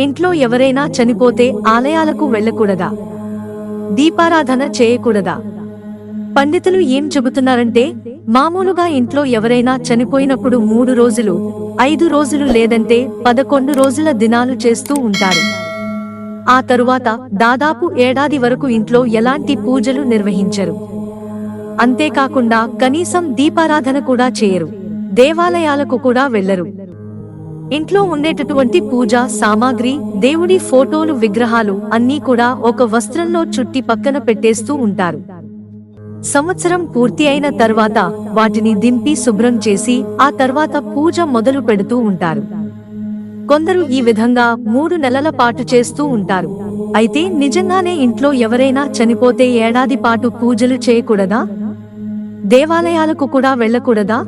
ఇంట్లో ఎవరైనా చనిపోతే ఆలయాలకు వెళ్ళకూడదా? దీపారాధన చేయకూడదా? పండితులు ఏం చెబుతున్నారంటే మామూలుగా ఇంట్లో ఎవరైనా చనిపోయినప్పుడు మూడు రోజులు ఐదు రోజులు లేదంటే పదకొండు రోజుల దినాలు చేస్తూ ఉంటారు. ఆ తరువాత దాదాపు ఏడాది వరకు ఇంట్లో ఎలాంటి పూజలు నిర్వహించరు. అంతేకాకుండా కనీసం దీపారాధన కూడా చేయరు. దేవాలయాలకు కూడా వెళ్ళరు ఇంట్లో ఉండేటటువంటి పూజ సామాగ్రి దేవుడి ఫోటోలు విగ్రహాలు అన్నీ కూడా ఒక వస్త్రంలో చుట్టి పక్కన పెట్టేస్తూ ఉంటారు. సంవత్సరం పూర్తి అయిన తర్వాత వాటిని దింపి శుభ్రం చేసి ఆ తర్వాత పూజ మొదలు పెడుతూ ఉంటారు. కొందరు ఈ విధంగా మూడు నెలల పాటు చేస్తూ ఉంటారు. అయితే నిజంగానే ఇంట్లో ఎవరైనా చనిపోతే ఏడాది పాటు పూజలు చేయకూడదా? దేవాలయాలకు కూడా వెళ్ళకూడదా?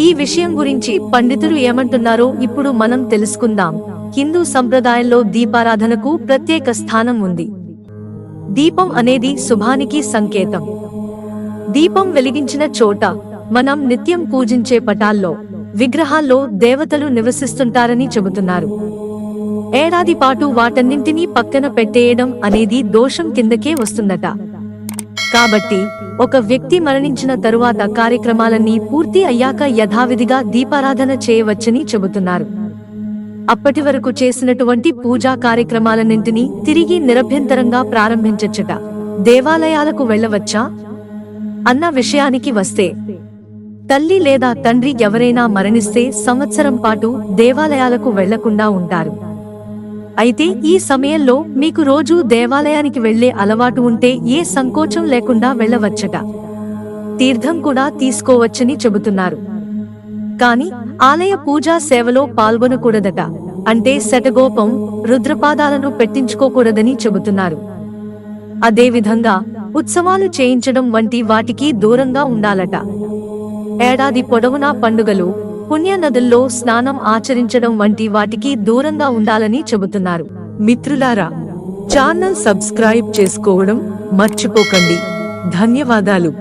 ఈ విషయం గురించి పండితులు ఏమంటున్నారో ఇప్పుడు మనం తెలుసుకుందాం. హిందూ సంప్రదాయంలో దీపారాధనకు ప్రత్యేక స్థానం ఉంది. దీపం అనేది శుభానికి సంకేతం. దీపం వెలిగించిన చోట మనం నిత్యం పూజించే పటాల్లో విగ్రహాల్లో దేవతలు నివసిస్తుంటారని చెబుతున్నారు. ఏడాది పాటు వాటన్నింటినీ పక్కన పెట్టేయడం అనేది దోషం కిందకే వస్తుందట. కాబట్టి ఒక వ్యక్తి మరణించిన తరువాత కార్యక్రమాలన్నీ పూర్తి అయ్యాక యథావిధిగా దీపారాధన చేయవచ్చని చెబుతున్నారు. అప్పటి వరకు చేసినటువంటి పూజా కార్యక్రమాలన్నింటినీ తిరిగి నిరభ్యంతరంగా ప్రారంభించచ్చట. దేవాలయాలకు వెళ్ళవచ్చా? అన్న విషయానికి వస్తే తల్లి లేదా తండ్రి ఎవరైనా మరణిస్తే సంవత్సరం పాటు దేవాలయాలకు వెళ్ళకుండా ఉంటారు. అయితే ఈ సమయంలో మీకు రోజూ దేవాలయానికి వెళ్ళే అలవాటు ఉంటే ఏ సంకోచం లేకుండా వెళ్ళవచ్చట తీర్థం కూడా తీసుకోవచ్చని చెబుతున్నారు. కాని ఆలయ పూజా సేవలో పాల్గొనకూడదట. అంటే శటగోపం రుద్రపాదాలను పెట్టించుకోకూడదని చెబుతున్నారు. అదేవిధంగా ఉత్సవాలు చేయించడం వంటి వాటికి దూరంగా ఉండాలట. ఏడాది పొడవునా పండుగలు పుణ్యనదుల్లో స్నానం ఆచరించడం వంటి వాటికి దూరంగా ఉండాలని చెబుతున్నారు. మిత్రులారా ఛానల్ సబ్స్క్రైబ్ చేసుకోవడం మర్చిపోకండి. ధన్యవాదాలు.